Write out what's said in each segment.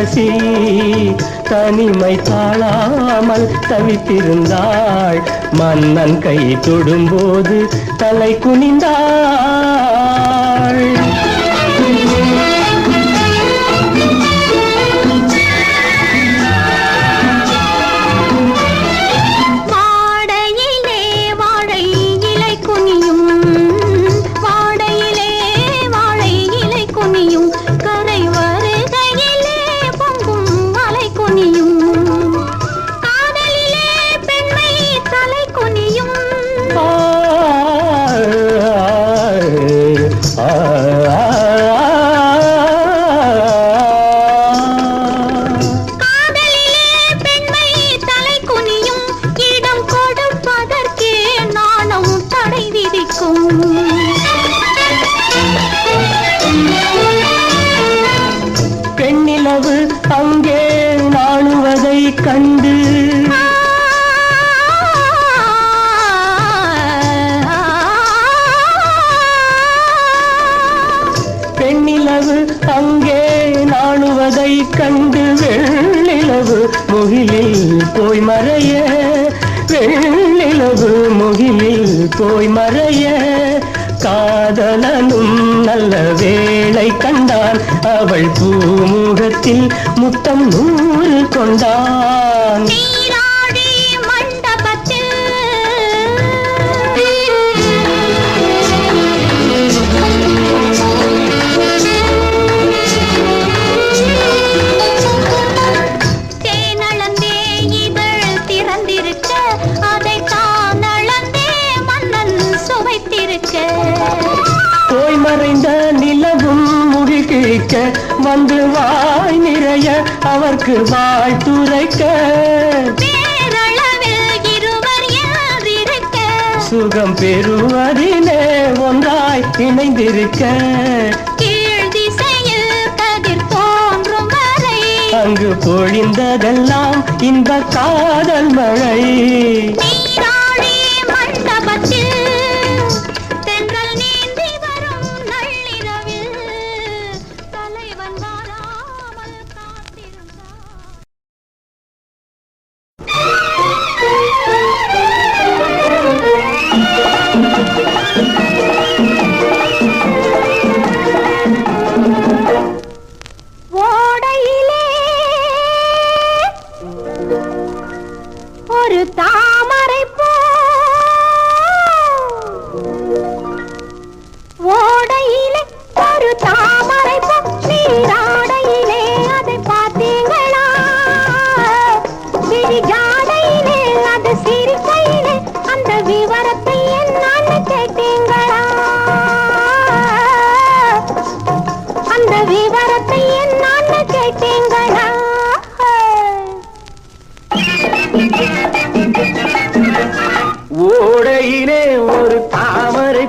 பெண்ணரசி தனிமை தாழாமல் தவித்திருந்தாள். மன்னன் கை தொடும்போது தலை குனிந்தாள். அங்கே நாணுவதை கண்டு பெண்ணிலவு அங்கே நாணுவதை கண்டு வெள்ளிலவு முகிலில் போய் மறைய வெள்ளிலவு முகிலில் போய் மறைய. காதலனும் நல்ல வேலை கண்டான். அவள் பூமுகத்தில் முத்தம் நூறு கொண்டான். வந்து வாய் நிறைய அவர்க்கு வாய் துரைக்க. சுகம் பெறுவதிலே ஒன்றாய் இணைந்திருக்க. அங்கு பொழிந்ததெல்லாம் இந்த காதல் மழை.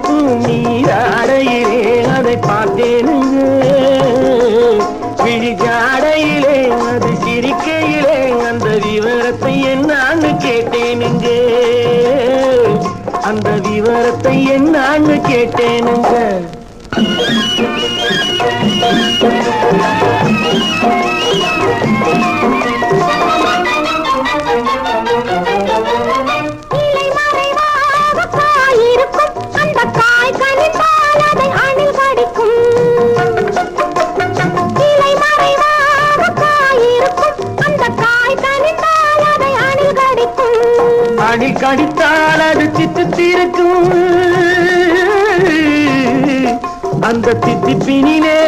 தாமரை பூ நீராடையிலே அதை பார்த்தேனுங்க. விழிஜாடையிலே அது சிரிக்கையிலே அந்த விவரத்தை என்னான்னு கேட்டேனுங்க. அந்த விவரத்தை என்னான்னு கேட்டேனுங்க. தித்திப்பினிலே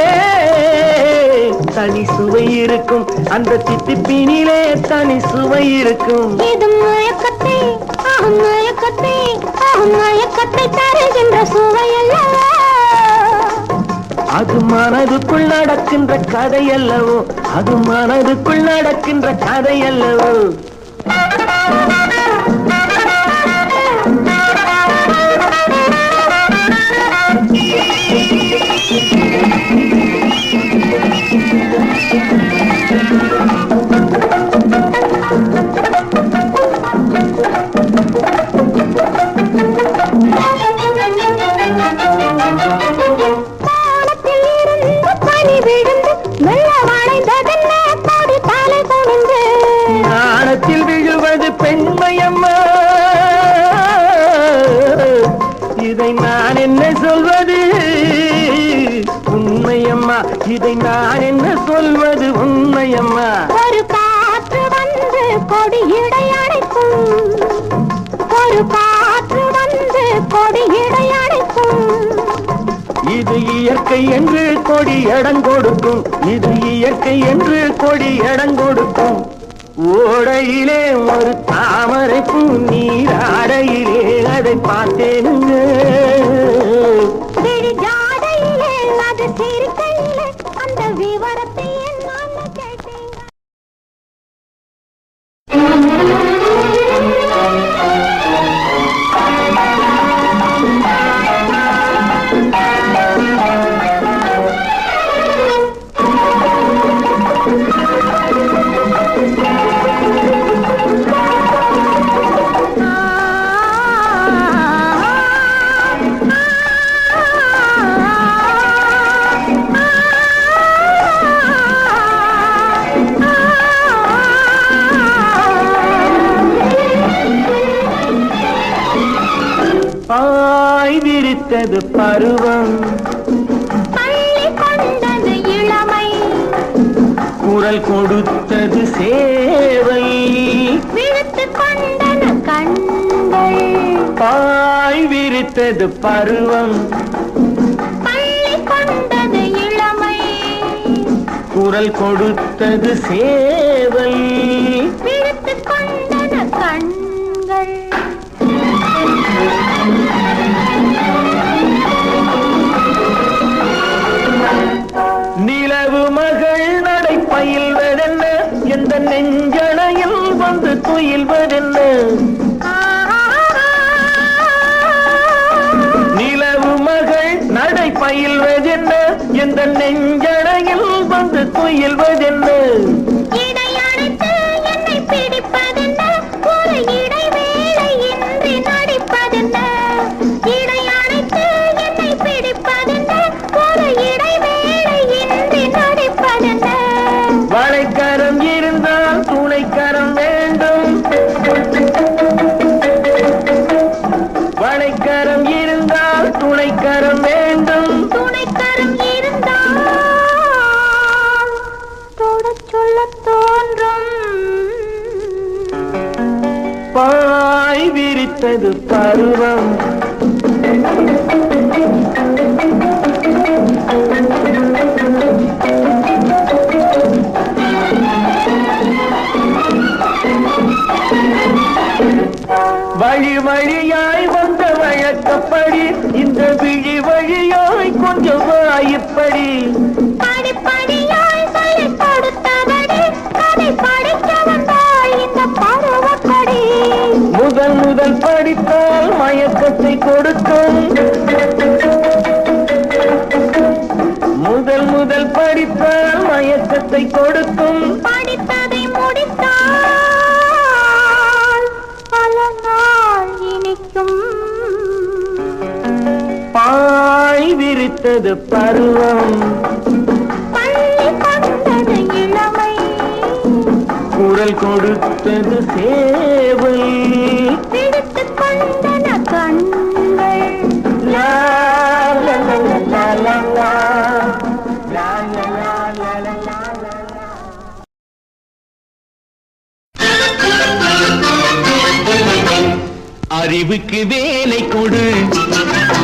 தனி சுவை இருக்கும். அந்த தித்திப்பினிலே தனி சுவை இருக்கும். இது மயக்கத்தை ஆகும் மயக்கத்தை ஆகும் மயக்கத்தை தருகின்ற சுவையல்லவா அது மனதுக்குள் நடக்கின்ற கதை அல்லவோ அது மனதுக்குள் நடக்கின்ற கதை இது இயற்கை என்று கொடி கொடுக்கும். இது இயற்கை என்று கொடி கொடுக்கும். ஓடையிலே ஒரு தாமரை பூ நீராடையிலே அதை பார்த்தேனுங்க. விரித்தது பருவம். கொண்டது இளமை. குரல் கொடுத்தது சேவை விழுத்து கொண்டன கண்கள். பாய் விரித்தது பருவம். குரல் கொடுத்தது சேவை வந்து துயில்வதென்ன நிலவு மகள் நடை பயில்வதென்ன எந்த நெஞ்சடையில் வந்து துயில்வதென்ன விரித்தது பருவம். வழி வழியாய் வந்த வழக்கப்படி இந்த விழி வழியாய் கொஞ்சம் வாயிப்படி பாய் விரித்தது பருவம் குரல் கொடுத்தது சேவை பிடித்துக் கொண்டன கண்கள் லா, லா, லா, லா, லா, லா. லா, லா, லா, லா, லா, லா, லா. அறிவுக்கு வேலை கொடு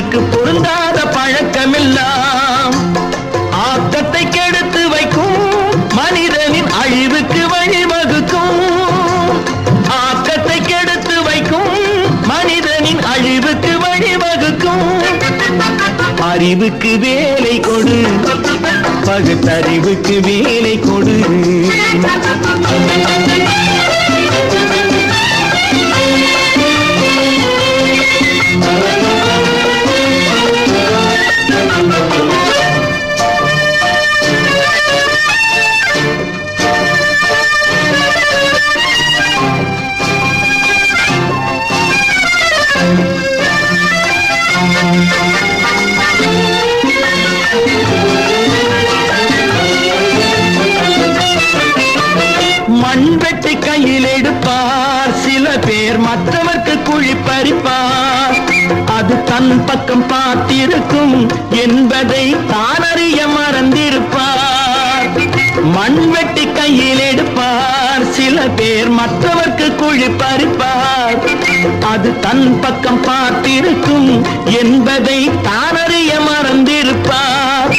அறிவுக்கு பொருந்தாத பழக்கமெல்லாம் ஆக்கத்தை கெடுத்து வைக்கும் மனிதனின் அழிவுக்கு வழிவகுக்கும். ஆக்கத்தை கெடுத்து வைக்கும் மனிதனின் அழிவுக்கு வழிவகுக்கும். அறிவுக்கு வேலை கொடு பகுத்தறிவுக்கு வேலை கொடு. மண்வெட்டி கையில் எடுப்பார். சில பேர் மற்றவர்க்கு குழி பறிப்பார் அது தன் பக்கம் பார்த்திருக்கும் என்பதை தான் அறிய மறந்திருப்பார். மண்வெட்டி கையிலே கையில் பேர் மற்றவர்க்கு குழி பறிப்பார். அது தன் பக்கம் பார்த்திருக்கும் என்பதை தானறிய மறந்திருப்பார்.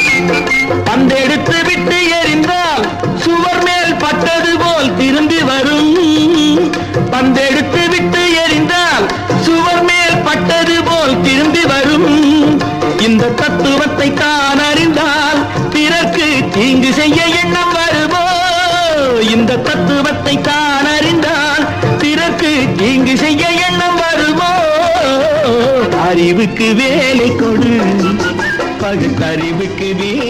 பந்தெடுத்து விட்டு எறிந்தால் சுவர் மேல் பட்டது போல் திரும்பி வரும். பந்தெடுத்து விட்டு எறிந்தால் சுவர் மேல் பட்டது போல் திரும்பி வரும். இந்த தத்துவத்தை தான் அறிந்தால் பிறர்க்கு தீங்கு செய்ய அறிவுக்கு வேலை கொடு. பகுத்தறிவுக்கு வேலை